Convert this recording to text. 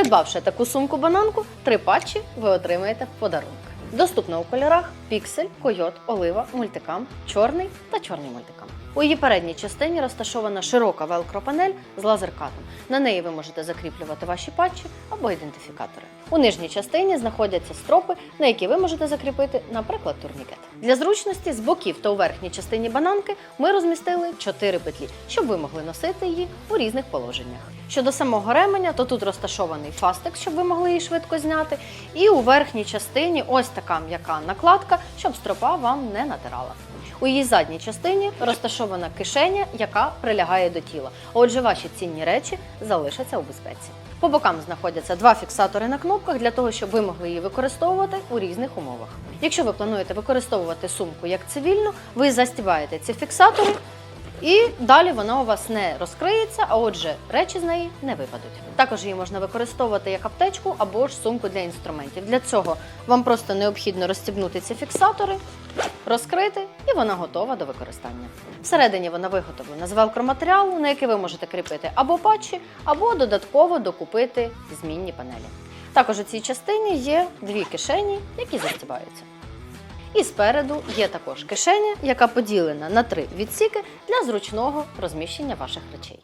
Придбавши таку сумку-бананку, три патчі ви отримаєте в подарунок. Доступно у кольорах піксель, койот, олива, мультикам, чорний та чорний мультикам. У її передній частині розташована широка велкро-панель з лазеркатом. На неї ви можете закріплювати ваші патчі або ідентифікатори. У нижній частині знаходяться стропи, на які ви можете закріпити, наприклад, турнікет. Для зручності з боків та у верхній частині бананки ми розмістили 4 петлі, щоб ви могли носити її у різних положеннях. Щодо самого ременя, то тут розташований фастик, щоб ви могли її швидко зняти. І у верхній частині ось така м'яка накладка, щоб стропа вам не натирала. У її задній частині розташована кишеня, яка прилягає до тіла. Отже, ваші цінні речі залишаться у безпеці. По бокам знаходяться два фіксатори на кнопках для того, щоб ви могли її використовувати у різних умовах. Якщо ви плануєте використовувати сумку як цивільну, ви застібаєте ці фіксатори, і далі вона у вас не розкриється, а отже, речі з неї не випадуть. Також її можна використовувати як аптечку або ж сумку для інструментів. Для цього вам просто необхідно розстібнути ці фіксатори, розкрити, і вона готова до використання. Всередині вона виготовлена з велкроматеріалу, на який ви можете кріпити або патчі, або додатково докупити змінні панелі. Також у цій частині є дві кишені, які застібаються. І спереду є також кишеня, яка поділена на три відсіки для зручного розміщення ваших речей.